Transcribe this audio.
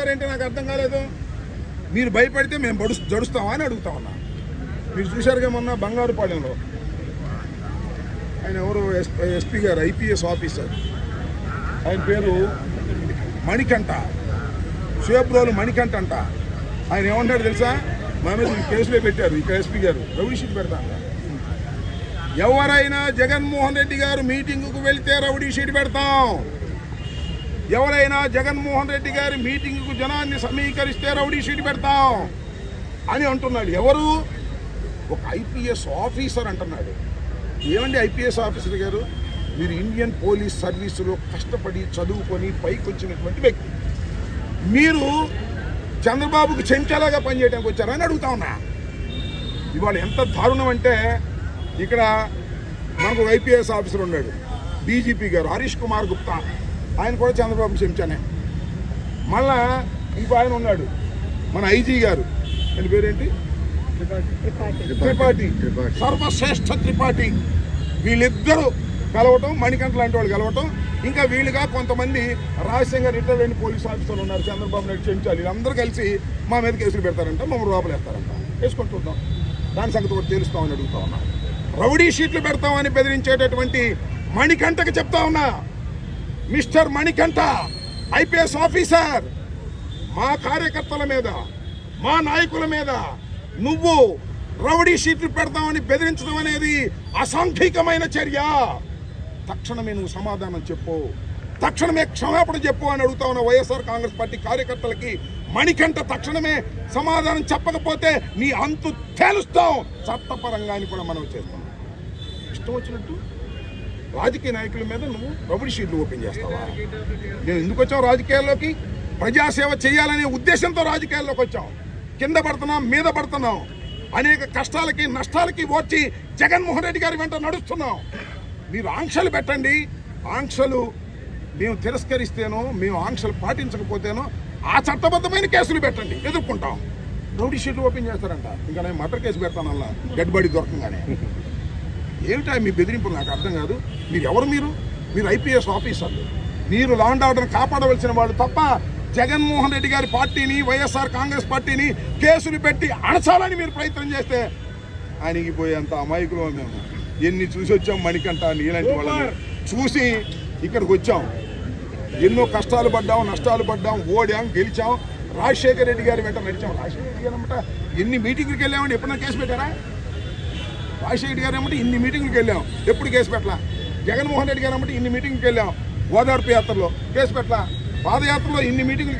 ఏంటి నాకు అర్థం కాలేదు? మీరు భయపడితే మేము పడు జడుస్తామా అని అడుగుతా ఉన్నా. మీరు చూశారుగా మొన్న బంగారుపాలెంలో. ఆయన ఎవరు? ఎస్పీ గారు ఐపీఎస్ ఆఫీసర్. ఆయన పేరు మణికంఠ. షేబ్రోలు మణికంఠ అంట. ఆయన ఏమంటాడు తెలుసా? మా మీద కేసులో పెట్టారు ఇక్కడ ఎస్పీ గారు. రౌడీ షీట్ పెడతా ఎవరైనా జగన్మోహన్ రెడ్డి గారు మీటింగుకు వెళ్తే రౌడీ షీట్ పెడతాం. ఎవరైనా జగన్మోహన్ రెడ్డి గారి మీటింగ్కు జనాన్ని సమీకరిస్తే రౌడీ షీట్ పెడతాం అని అంటున్నాడు. ఎవరు? ఒక ఐపీఎస్ ఆఫీసర్ అంటున్నాడు. ఏమండి ఐపీఎస్ ఆఫీసర్ గారు? మీరు ఇండియన్ పోలీస్ సర్వీసులో కష్టపడి చదువుకొని పైకి వచ్చినటువంటి వ్యక్తి. మీరు చంద్రబాబుకు చెంచాలాగా పనిచేయడానికి వచ్చారని అడుగుతా ఉన్నా. ఇవాళ ఎంత దారుణం అంటే ఇక్కడ మనకు ఐపీఎస్ ఆఫీసర్ ఉన్నాడు. డీజీపీ గారు హరీష్ కుమార్ గుప్తా. ఆయన కూడా చంద్రబాబు చెంచానే మళ్ళా ఇంకో ఆయన ఉన్నాడు మన ఐజీ గారు. ఆయన పేరేంటి? త్రిపాఠి. సర్వశ్రేష్ఠ త్రిపాఠి. వీళ్ళిద్దరూ కలవటం మణికంఠ లాంటి వాళ్ళు కలవటం. ఇంకా వీళ్ళుగా కొంతమంది రహస్యంగా రిటైర్ అయిన పోలీస్ ఆఫీసర్లు ఉన్నారు. చంద్రబాబు నాయుడు చెంచాలి వీళ్ళందరూ కలిసి మా మీద కేసులు పెడతారంట మమ్మల్ని లోపల వేస్తారంట. వేసుకొని చూద్దాం. దాని సంగతి కూడా తెలుస్తామని అడుగుతా ఉన్నా. రౌడీ షీట్లు పెడతామని బెదిరించేటటువంటి మణికంఠకి చెప్తా ఉన్నా. Mister Manikanta IPS officer. మా కార్యకర్తల మీద మా నాయకుల మీద నువ్వు రౌడీ షీట్లు పెడతామని బెదిరించడం అనేది అసాంఘికమైన చర్య. తక్షణమే నువ్వు సమాధానం చెప్పు. తక్షణమే క్షమాపణ చెప్పు అని అడుగుతా ఉన్న వైఎస్ఆర్ కాంగ్రెస్ పార్టీ కార్యకర్తలకి మణికంఠ తక్షణమే సమాధానం చెప్పకపోతే నీ అంతు తేలుస్తాం. చట్టపరంగా అని కూడా మనం చేస్తాం. ఇష్టం వచ్చినట్టు రాజకీయ నాయకుల మీద నువ్వు రౌడీ షీట్లు ఓపెన్ చేస్తావా? నేను ఎందుకు వచ్చావు రాజకీయాల్లోకి? ప్రజాసేవ చేయాలనే ఉద్దేశంతో రాజకీయాల్లోకి వచ్చాం కింద పడుతున్నాం మీద పడుతున్నాం. అనేక కష్టాలకి నష్టాలకి వచ్చి జగన్మోహన్ రెడ్డి గారి వెంట నడుస్తున్నాం మీరు ఆంక్షలు పెట్టండి. ఆంక్షలు మేము తిరస్కరిస్తేనో మేము ఆంక్షలు పాటించకపోతేనో ఆ చట్టబద్ధమైన కేసులు పెట్టండి. ఎదుర్కొంటాం. రౌడీ షీట్లు ఓపెన్ చేస్తారంట. ఇంకా నేను మటర్ కేసు పెడతాను అలా డెడ్ బాడీ దొరకంగానే. ఏమిటా మీ బెదిరింపులు? నాకు అర్థం కాదు. మీరు ఎవరు మీరు? మీరు ఐపీఎస్ ఆఫీసర్లు. మీరు లా అండ్ ఆర్డర్ కాపాడవలసిన వాళ్ళు తప్ప జగన్మోహన్ రెడ్డి గారి పార్టీని వైఎస్ఆర్ కాంగ్రెస్ పార్టీని కేసులు పెట్టి అణచాలని మీరు ప్రయత్నం చేస్తే ఆయనకి పోయేంత అమాయకులు మేము. ఎన్ని చూసి వచ్చాం మణికంట నీలాంటి వాళ్ళని. చూసి ఇక్కడికి వచ్చాం. ఎన్నో కష్టాలు పడ్డాం నష్టాలు పడ్డాం ఓడాం గెలిచాం. రాజశేఖర రెడ్డి గారి వెంట నడిచాం. రాజశేఖర రెడ్డి గారు అనమాట ఎన్ని మీటింగ్కి వెళ్ళామండి? ఎప్పుడైనా కేసు పెట్టారా? రాజశేఖర గారు ఏమంటే ఇన్ని మీటింగ్లకు వెళ్ళాం. ఎప్పుడు కేసు పెట్టలా? జగన్మోహన్ రెడ్డి గారు ఏమంటే ఇన్ని మీటింగ్కి వెళ్ళాం. ఓదార్పు యాత్రలో కేసు పెట్టలా? పాదయాత్రలో ఇన్ని మీటింగ్లు